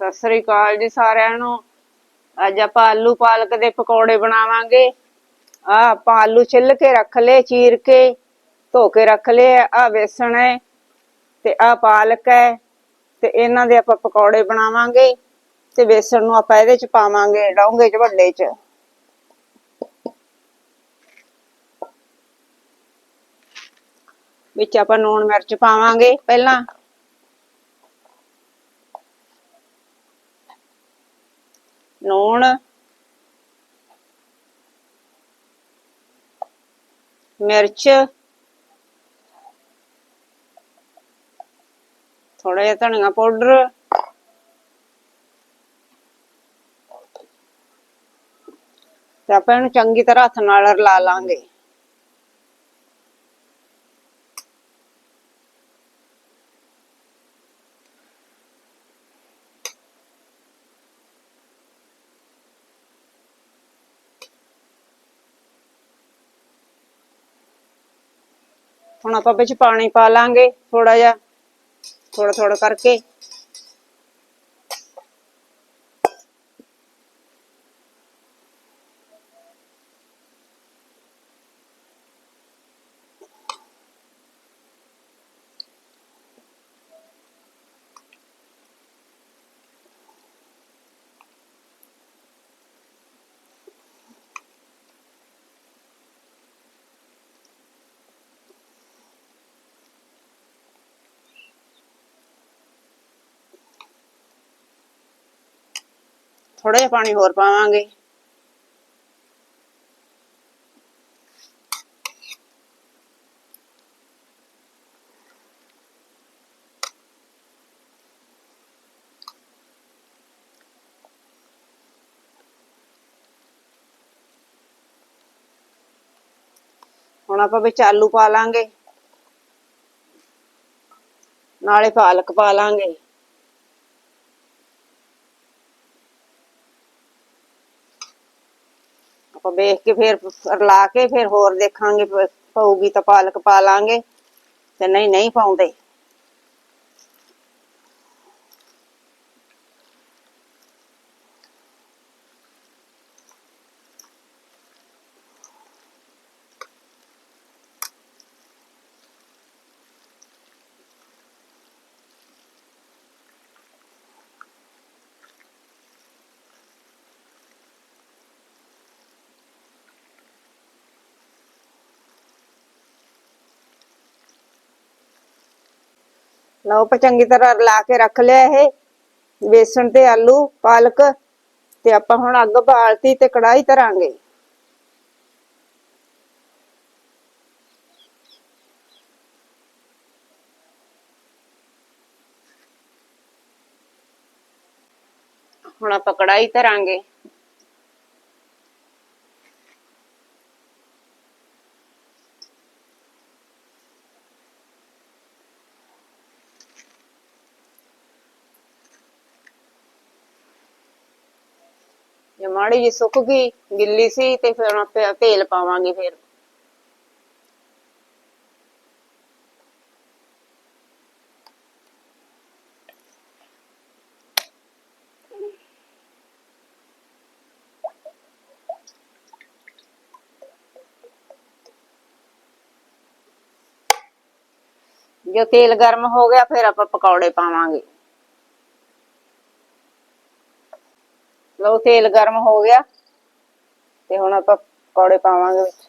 ਸਤਿ ਸ੍ਰੀ ਅਕਾਲ ਜੀ ਸਾਰਿਆਂ ਨੂੰ। ਅੱਜ ਆਪਾਂ ਆਲੂ ਪਾਲਕ ਦੇ ਪਕੌੜੇ ਬਣਾਵਾਂਗੇ। ਆ ਆਪਾਂ ਆਲੂ ਛਿੱਲ ਕੇ ਰੱਖ ਲਏ, ਚੀਰ ਕੇ, ਧੋ ਕੇ ਰੱਖ ਲਏ, ਆ ਵੇਸਣ ਹੈ ਤੇ ਆ ਪਾਲਕ ਹੈ ਤੇ ਇਹਨਾਂ ਦੇ ਆਪਾਂ ਪਕੌੜੇ ਬਣਾਵਾਂਗੇ ਤੇ ਵੇਸਣ ਨੂੰ ਆਪਾਂ ਇਹਦੇ ਚ ਪਾਵਾਂਗੇ, ਡੋਂਗੇ ਚ, ਵੱਡੇ ਚ। ਵਿੱਚ ਆਪਾਂ ਨੂਣ ਮਿਰਚ ਪਾਵਾਂਗੇ ਪਹਿਲਾਂ। ਲੂਣ ਮਿਰਚ। ਥੋੜਾ ਜਿਹਾ ਧਨੀਆ ਪਾਊਡਰ। ਤੇ ਆਪਾਂ ਇਹਨੂੰ ਚੰਗੀ ਤਰ੍ਹਾਂ ਹੱਥ ਨਾਲ ਰਲਾ ਲਾਂਗੇ। ਹੁਣ ਆਪਾਂ ਵਿੱਚ ਪਾਣੀ ਪਾ ਲਾਂਗੇ ਥੋੜਾ ਜਿਹਾ ਥੋੜਾ ਥੋੜਾ ਕਰਕੇ। ਥੋੜਾ ਜਿਹਾ ਪਾਣੀ ਹੋਰ ਪਾਵਾਂਗੇ। ਹੁਣ ਆਪਾਂ ਵਿੱਚ ਆਲੂ ਪਾ ਲਾਂਗੇ। ਨਾਲੇ ਪਾਲਕ ਪਾ ਲਾਂਗੇ। ਆਪਾਂ ਵੇਖ ਕੇ ਫਿਰ ਰਲਾ ਕੇ ਫਿਰ ਹੋਰ ਦੇਖਾਂਗੇ ਪ- ਪਊਗੀ ਤਾਂ ਪਾਲਕ ਪਾ ਲਾਂਗੇ। ਤੇ ਨਹੀਂ ਨਹੀਂ ਪਾਉਂਦੇ। ਲਓ ਆਪਾਂ ਚੰਗੀ ਤਰ੍ਹਾਂ ਰਲਾ ਕੇ ਰੱਖ ਲਿਆ ਇਹ। ਬੇਸਣ ਤੇ ਆਲੂ, ਪਾਲਕ ਤੇ ਆਪਾਂ ਹੁਣ ਅੱਗ ਬਾਲਤੀ ਤੇ ਕੜਾਈ ਧਰਾਂਗੇ। ਹੁਣ ਆਪਾਂ ਕੜਾਈ ਧਰਾਂਗੇ। ਜੇ ਮਾੜੀ ਜੀ ਸੁੱਕ ਗਈ, ਗਿੱਲੀ ਸੀ ਤੇ ਫਿਰ ਆਪਾਂ ਤੇਲ ਪਾਵਾਂਗੇ ਫਿਰ। ਜੋ ਤੇਲ ਗਰਮ ਹੋ ਗਿਆ, ਫਿਰ ਆਪਾਂ ਪਕੌੜੇ ਪਾਵਾਂਗੇ। ਲਓ ਤੇਲ ਗਰਮ ਹੋ ਗਿਆ ਤੇ ਹੁਣ ਆਪਾਂ ਪਕੌੜੇ ਪਾਵਾਂਗੇ ਵਿੱਚ।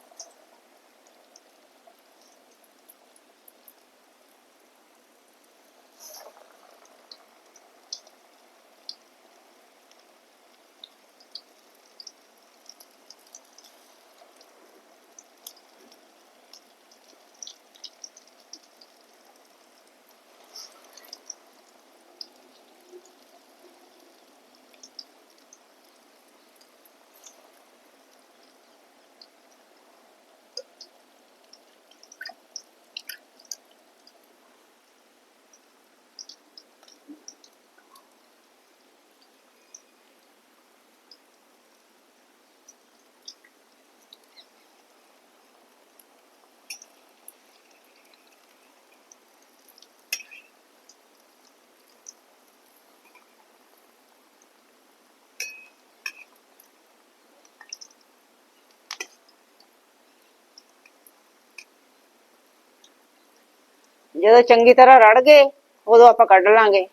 ਜਦੋਂ ਚੰਗੀ ਤਰ੍ਹਾਂ ਰੜ ਗਏ ਉਦੋਂ ਆਪਾਂ ਕੱਢ ਲਾਂਗੇ।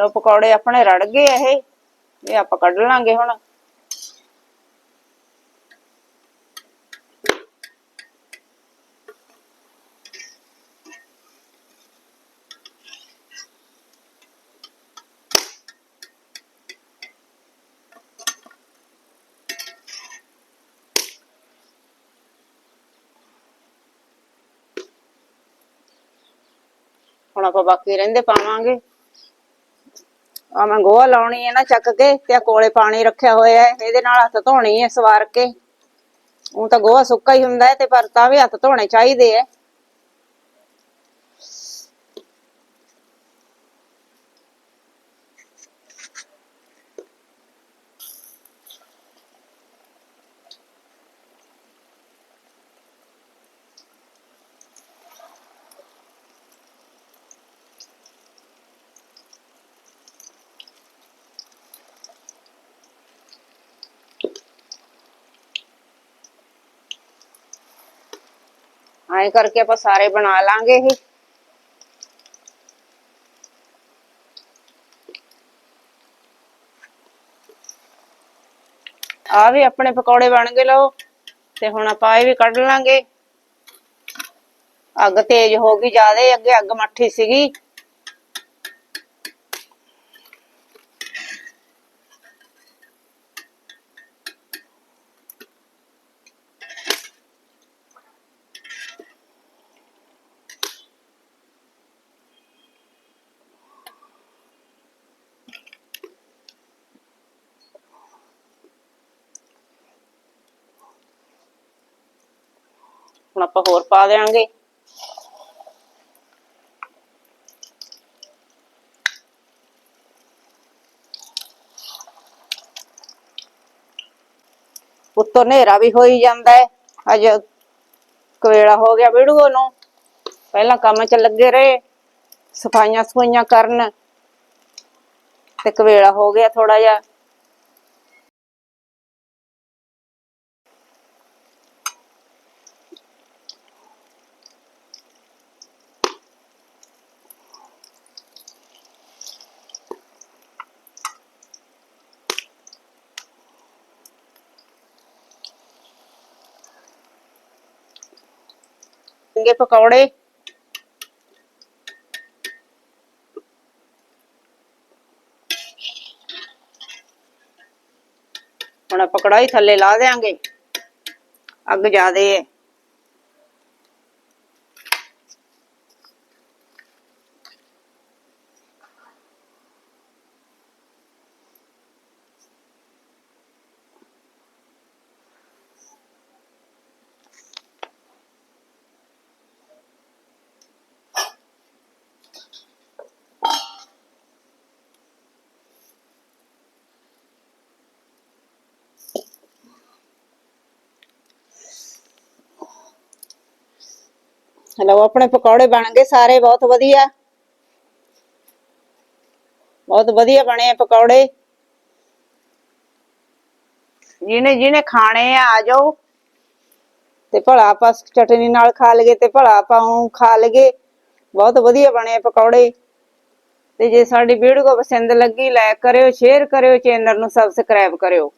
ਲੋ ਪਕੌੜੇ ਆਪਣੇ ਰੜ ਗਏ ਇਹ। ਇਹ ਆਪਾਂ ਕੱਢ ਲਾਂਗੇ ਹੁਣ। ਹੁਣ ਆਪਾਂ ਬਾਕੀ ਰਹਿੰਦੇ ਪਾਵਾਂਗੇ। ਆ ਮੈਂ ਗੋਹਾ ਲਾਉਣੀ ਹੈ ਨਾ ਚੱਕ ਕੇ ਤੇ ਆ ਕੋਲੇ ਪਾਣੀ ਰੱਖਿਆ ਹੋਇਆ ਹੈ, ਇਹਦੇ ਨਾਲ ਹੱਥ ਧੋਣੇ ਹੈ ਸਵਾਰ ਕੇ। ਉਹ ਤਾਂ ਗੋਹਾ ਸੁੱਕਾ ਹੀ ਹੁੰਦਾ ਹੈ ਤੇ ਪਰ ਤਾਂ ਵੀ ਹੱਥ ਧੋਣੇ ਚਾਹੀਦੇ ਹੈ। ਐਂ ਕਰਕੇ ਆਪਾਂ ਸਾਰੇ ਬਣਾ ਲਾਂਗੇ ਇਹ। ਆ ਵੀ ਆਪਣੇ ਪਕੌੜੇ ਬਣ ਗਏ ਲੋ ਤੇ ਹੁਣ ਆਪਾਂ ਇਹ ਵੀ ਕੱਢ ਲਾਂਗੇ। ਅੱਗ ਤੇਜ਼ ਹੋ ਗਈ, ਜਿਆਦੇ ਅੱਗੇ ਅੱਗ ਮੱਠੀ ਸੀਗੀ। ਹੁਣ ਆਪਾਂ ਹੋਰ ਪਾ ਦੇਾਂਗੇ ਉੱਤੋਂ ਹਨੇਰਾ ਵੀ ਹੋਈ ਜਾਂਦਾ ਹੈ। ਅੱਜ ਕਵੇਲਾ ਹੋ ਗਿਆ ਵੀਡੀਓ ਨੂੰ। ਪਹਿਲਾਂ ਕੰਮ 'ਚ ਲੱਗੇ ਰਹੇ ਸਫਾਈਆਂ ਸਫਾਈਆਂ ਕਰਨ। ਤੇ ਕਵੇਲਾ ਹੋ ਗਿਆ ਥੋੜਾ ਜਿਹਾ। ਚੰਗੇ ਪਕੌੜੇ। ਹੁਣ ਆਪਾਂ ਕੜਾਈ ਥੱਲੇ ਲਾ ਦੇਾਂਗੇ ਅੱਗ ਜ਼ਿਆਦੇ ਹੈ। ਲਓ, ਆਪਣੇ ਪਕੌੜੇ ਬਣ ਗਏ ਸਾਰੇ, ਬਹੁਤ ਵਧੀਆ। ਬਹੁਤ ਵਧੀਆ ਬਣੇ ਆ ਪਕੌੜੇ। ਜਿਹਨੇ ਜਿਹਨੇ ਖਾਣੇ ਆ ਆ ਜਾਓ। ਤੇ ਭਲਾ ਆਪਾਂ ਚਟਨੀ ਨਾਲ ਖਾ ਲਈਏ ਤੇ ਭਲਾ ਆਪਾਂ ਊਂ ਖਾ ਲਈਏ। ਬਹੁਤ ਵਧੀਆ ਬਣੇ ਪਕੌੜੇ। ਤੇ ਜੇ ਸਾਡੀ ਵੀਡੀਓ ਪਸੰਦ ਲੱਗੀ ਲਾਈਕ ਕਰਿਓ ਸ਼ੇਅਰ ਕਰਿਓ ਚੈਨਲ ਨੂੰ ਸਬਸਕ੍ਰਾਈਬ ਕਰਿਓ।